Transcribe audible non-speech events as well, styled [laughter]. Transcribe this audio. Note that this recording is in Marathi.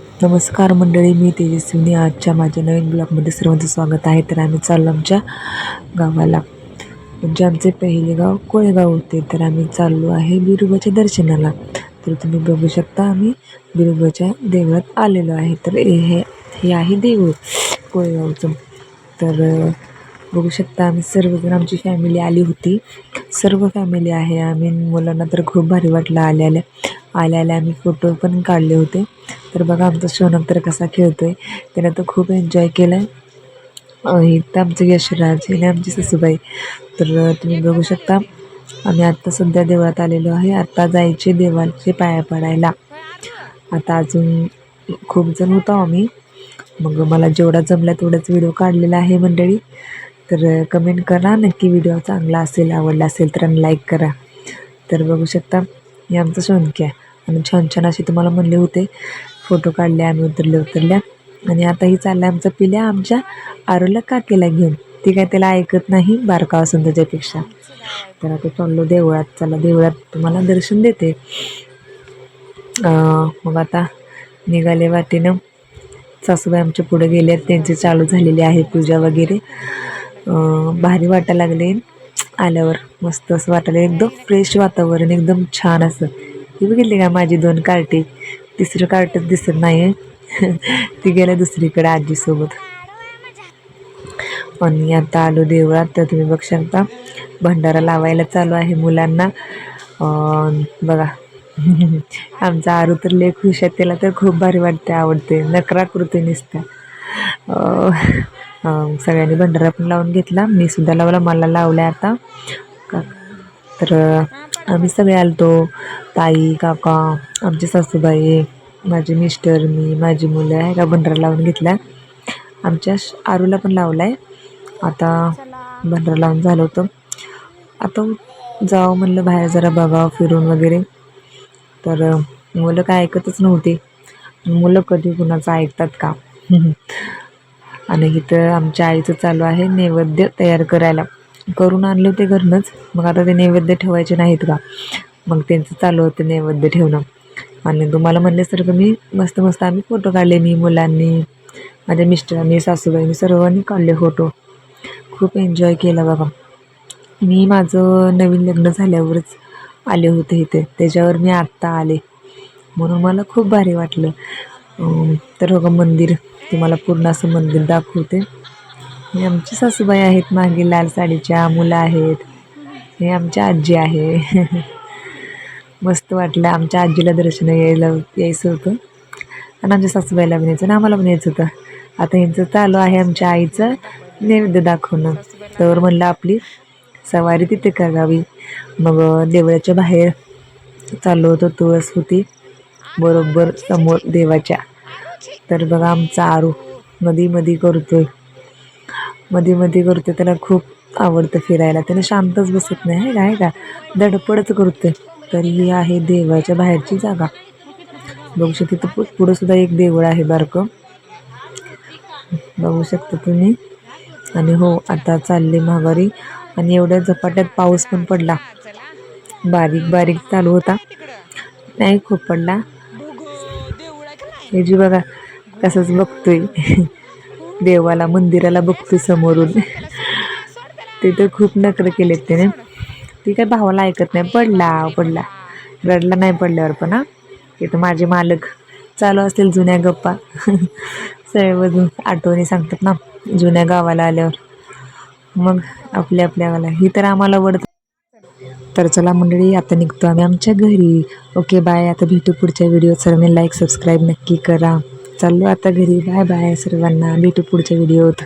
नमस्कार मंडळी मी तेजस्विनी. आजच्या माझ्या नवीन ब्लॉगमध्ये सर्वांचं स्वागत आहे. तर आम्ही चाललो आमच्या गावाला. म्हणजे आमचे पहिले गाव कोळेगाव होते. तर आम्ही चाललो आहे बिरुबाच्या दर्शनाला. तर तुम्ही बघू शकता आम्ही बिरुबाच्या देवळात आलेलो आहे. तर हे हे आहे देऊळ कोळेगावचं. तर बघू शकता आम्ही सर्वजण आमची फॅमिली आली होती. सर्व फॅमिली आहे आम्ही मुलांना तर खूप भारी वाटलं आल्या आल्या आल्या आल्या आम्ही फोटो पण काढले होते. तर बघा आमचा सोनम तर कसा खेळतो आहे त्यानं तर खूप एन्जॉय केलं आहे इथं आमचं यशराज आणि आमची सासूबाई. तर तुम्ही बघू शकता आम्ही आत्ता सध्या देवळात आलेलो आहे. आत्ता जायचे देवाचे पाया पडायला. आता अजून खूप जण होतो आम्ही. मग मला जेवढा जमला तेवढाच व्हिडिओ काढलेला आहे मंडळी. तर कमेंट करा. नक्की व्हिडिओ चांगला असेल आवडला असेल तर लाईक करा. तर बघू शकता हे आमचं सोनकी आहे. आणि छान छान असे तुम्हाला म्हणले होते. फोटो काढले आम्ही उतरल्या उतरल्या. आणि आता ही चाललं आमचं पिल्या आमच्या आरोला काकेला घेऊन. ती काय त्याला ऐकत नाही बारका असून त्याच्यापेक्षा. तर आता चाललो देवळात. चला देवळात तुम्हाला दर्शन देते. मग आता निघाले वाटेनं. सासूबाई आमच्या पुढे गेले त्यांची चालू झालेली आहे पूजा वगैरे. भारी वाटायला लागले. आल्यावर मस्त असं वाटायला एकदम फ्रेश वातावरण एकदम छान असं. ती बघितली का माझी दोन कार्टे? तिसरं कार्टच दिसत नाही आहे [laughs] ती गेल्या दुसरीकडे आजीसोबत. आणि आता आलो देवळात. तर तुम्ही बघ शकता भंडारा लावायला चालू आहे मुलांना. बघा. [laughs] आमचा आरू तर लय खुश आहे. त्याला तर खूप भारी वाटते आवडते नकरा निसत्या सगळ्यांनी भंडारा पण लावून घेतला. मी सुद्धा लावला मला लावला आता. का? तर आम्ही सगळे आलतो. ताई काका आमचे सासूबाई माझे मिस्टर मी माझी मुलं आहे का भंडारा लावून घेतला आमच्या आरूला पण लावला आहे आता भंडारा लावून झालं होतं. आता जावं म्हणलं बाहेर जरा बघावं फिरून वगैरे. तर मुलं काय ऐकतच नव्हती. मुलं कधी कुणाचं ऐकतात का? [laughs] आणि इथं आमच्या आईचं चालू आहे नैवेद्य तयार करायला. करून आणलं ते घरनंच. मग आता ते नैवेद्य ठेवायचे नाहीत का? मग त्यांचं चालू होतं नैवेद्य ठेवणं. आणि तुम्हाला म्हणल्यासारखं मी मस्त मस्त आम्ही फोटो काढले मी मुलांनी माझ्या मिस्टरांनी सासूबाईंनी सर्वांनी काढले फोटो. खूप एन्जॉय केला बाबा. मी माझं नवीन लग्न झाल्यावरच आले होते इथे. त्याच्यावर मी आत्ता आले. म्हणून मला खूप भारी वाटलं. तर हो का मंदिर तुम्हाला पूर्ण असं मंदिर दाखवते. हे आमची सासूबाई आहेत मागे लाल साडीच्या मुलं आहेत. हे आमच्या आजी आहे. [laughs] मस्त वाटलं. आमच्या आजीला दर्शन यायला यायचं होतं. आणि आमच्या सासूबाईला पण यायचं आणि आम्हाला पण यायचं होतं. आता यांचं चालू आहे आमच्या आईचं नैवेद्य दाखवणं. तर म्हणलं आपली सवारी तिथे करावी. मग देवळाच्या बाहेर चाललो होतो तुळस होती. बरोबर समोर देवाच्या. तर बघा आमचा आरू मधी मधी करतोय. मध्ये मध्ये करतोय त्याला खूप आवडतं फिरायला. त्याने शांतच बसत नाही आहे का आहे का? धडपडच करतोय. तर ही आहे देवाच्या बाहेरची जागा. बघू शकते तर पु- पुढं सुद्धा एक देवळ आहे बारकं. बघू शकता तुम्ही. आणि हो आता चालले महागारी आणि एवढ्या झपाट्यात पाऊस पण पडला. बारीक बारीक चालू होता. नाही खूप पडला. हे जी बघा कसंच बघतोय. देवाला मंदिराला बघतोय समोरून. ते तर खूप नकर केलेत त्याने. ती काय भावाला ऐकत नाही. पडला पडला. रडला नाही पडल्यावर पण हा. ते तर माझे मालक चालू असतील जुन्या गप्पा. सर्वजण आठवणी सांगतात ना जुन्या गावाला आल्यावर. मग आपल्या आपल्या गावाला ही तर आम्हाला वडत तर चला मंडळी आता निघतो आम्ही आमच्या घरी. ओके बाय आता भेटू पुढच्या व्हिडिओत सर्वांनी लाईक सबस्क्राईब नक्की करा. चाललो आता घरी. बाय बाय सर्वांना. भेटू पुढच्या व्हिडिओत